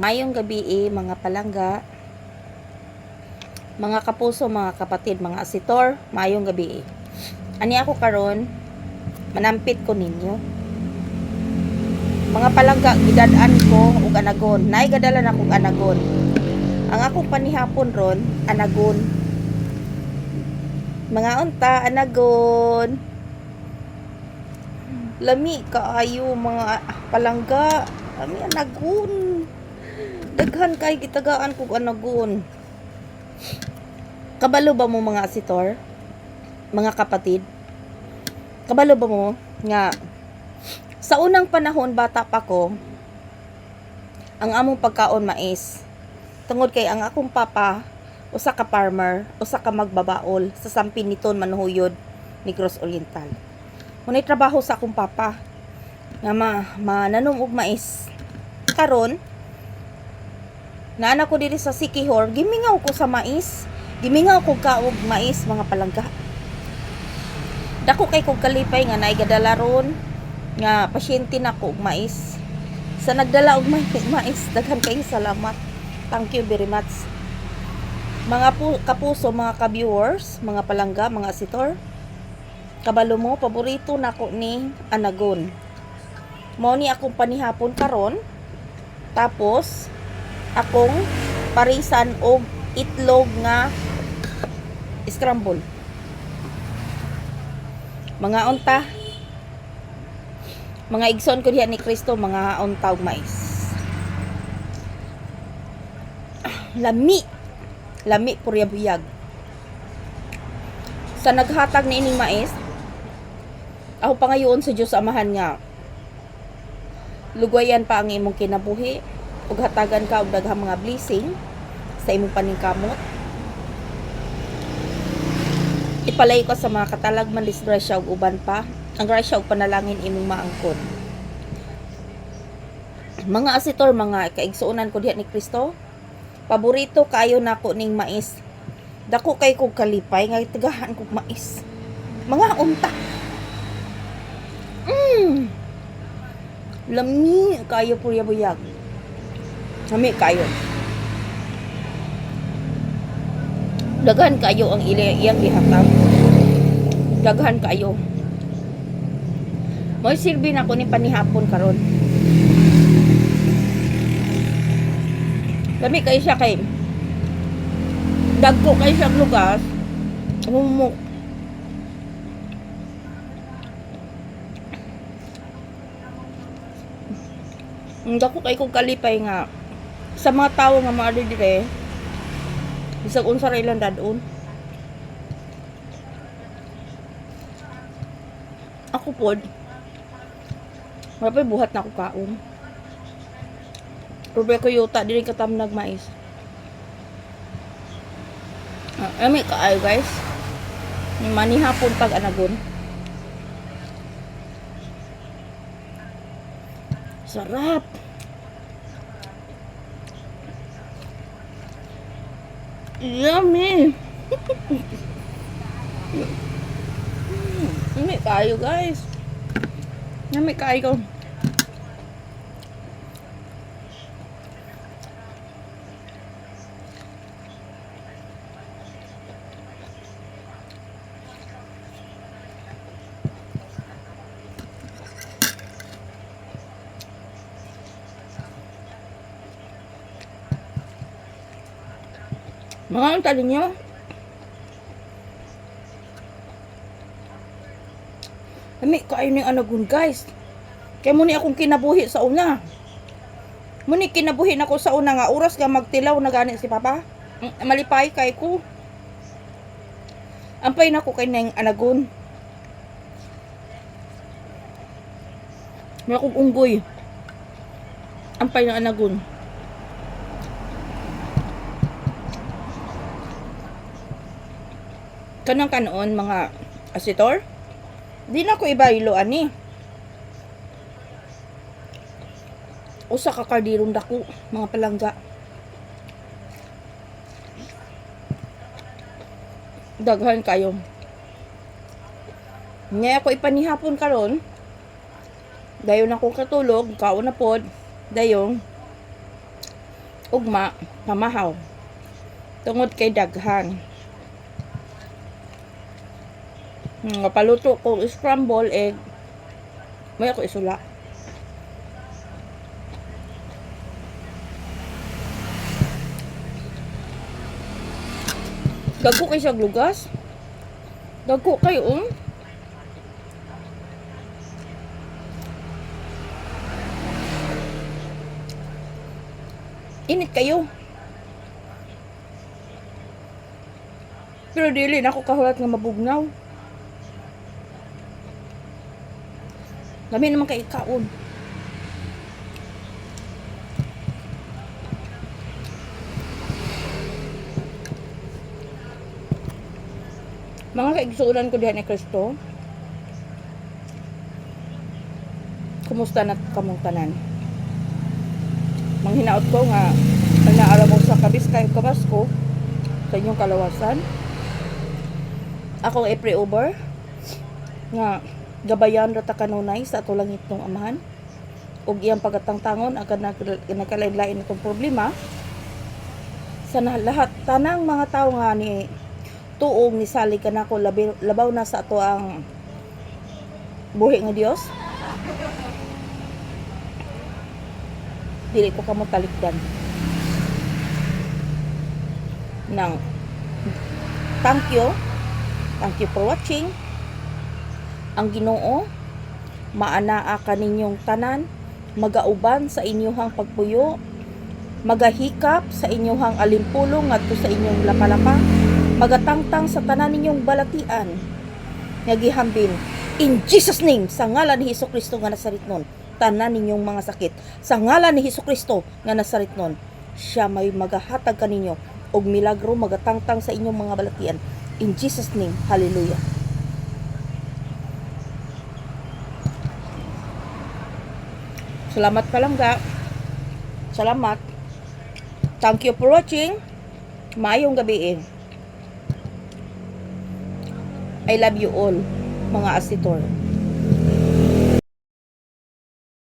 Mayong gabi eh, mga palangga, mga kapuso, mga kapatid, mga asitor, mayong gabi eh. Ani ako karon, manampit ko ninyo. Mga palangga, gidadaan ko og anagon. Nay gadalan akong anagon. Ang akong panihapon ron, anagon. Mga unta, anagon. Lami kaayo mga palangga. Lami anagon. Daghan kay gitagaan kog anagon. Kabalo ba mo mga asitor? Mga kapatid? Kabalo ba mo nga sa unang panahon bata pa ko ang among pagkaon mais. Tungod kay ang akong papa usa ka farmer, usa ka magbabaol sa sampin niton Manuhuyod, Negros Oriental. Munay trabaho sa akong papa nga ma, mananom og mais. Karon, Nana ko diri sa Sikihor, gimingaw ko sa mais. Gimingaw ko kaog mais mga palangga. Dako kay kog kalipay nga naigadala ron nga pasyente na ko og mais. Sa nagdala og may mais, daghan kay salamat. Thank you very much. Mga pu kapuso, mga ka-viewers, mga palangga, mga asitor. Kabalo mo, paborito na ko ni Anagon. Mao ni akong panihapon karon. Tapos, akong parisan og itlog nga scramble. Mga unta, mga igsoon ko diha ni Kristo, mga unta og mais. Lami. Lami purya buyag. Sa naghatag ni ining mais, ako pa ngayon sa Diyos amahan nga lugwayan pa ang imong kinabuhi ug hatagan ka og daghang mga blessing sa imong paningkamot. Ipalay ko sa mga katalagman lis grasya ug uban pa. Ang grasya ug panalangin imong maangkon. Mga asitor, mga kaigsuonan ko diha ni Kristo. Paborito kayo nako ning mais. Dako kay kog kalipay nga tagahan kog mais. Mga unta. Mm. Lami kayo purya Lami kayo. Daghan kayo ang iyang gihatag. Daghan kayo. Mo'y silbi na ko ni panihapon karon. Lami kayo siya kay dagko kayo siya lugas. Humuk. Ang dako kay kong kalipay nga sa mga tao nga mga dire bisag unsa ra ilang dadon ako pod Marapay buhat na ako kaon. Probe ko yuta dili katamnag mais. Ah, ami kaayo guys. Ni manihapon pag anagon. Sarap. Yummy. Yummy kayo guys. Yummy kayo. Mga ang tali nyo. Kami, kayo ng anagun, guys. Kaya muni akong kinabuhi sa una. Muni kinabuhi na ko sa una nga oras nga magtilaw na gani si Papa. Mm, Malipay kay ko. Ampay na ko kay nang anagun. May akong unggoy. Ampay na anagun. Kanang kanon mga asitor di na ko ibaylo ani usa ka kardirong dako mga palangga. Daghan kayo. Nga ako ipanihapon karon. Dayon ako katulog kaon na pod. Dayon ugma pamahaw tungod kay daghan nga paluto ko scramble egg may ako isula Dagko kay siya lugas. Dagko kayo um. Init kayo. Pero dili na ako kahulat nga mabugnaw. Lami naman kay ikaon. Mga kaigsuulan ko dihan ni Kristo. Kumusta na kamong tanan? Manghinaot ko nga pag naara mo sa kabis kayo kabasko sa inyong kalawasan. Ako April Uber nga gabayan ra ta kanunay sa ato langit ng amahan. Ug iyang pagatangtangon agad nagkalain-lain itong problema. Sa lahat tanang mga tao nga ni tuong ni sali ka na ko labi, labaw na sa ato ang buhi nga Dios dili ko kamo talikdan nang thank you. Thank you for watching ang Ginoo maanaa kaninyong tanan magauban sa inyong pagpuyo magahikap sa inyong alimpulong ngadto sa inyong lapalapa magatangtang sa tanan ninyong balatian nga gihambin in Jesus name sa ngalan ni Hesus Kristo nga nasaritnon tanan ninyong mga sakit. Sa ngalan ni Hesus Kristo nga nasaritnon siya may magahatag kaninyo og milagro magatangtang sa inyong mga balatian. In Jesus name hallelujah Salamat palangga. Salamat. Thank you for watching. Mayong gabi eh. I love you all, mga asitor.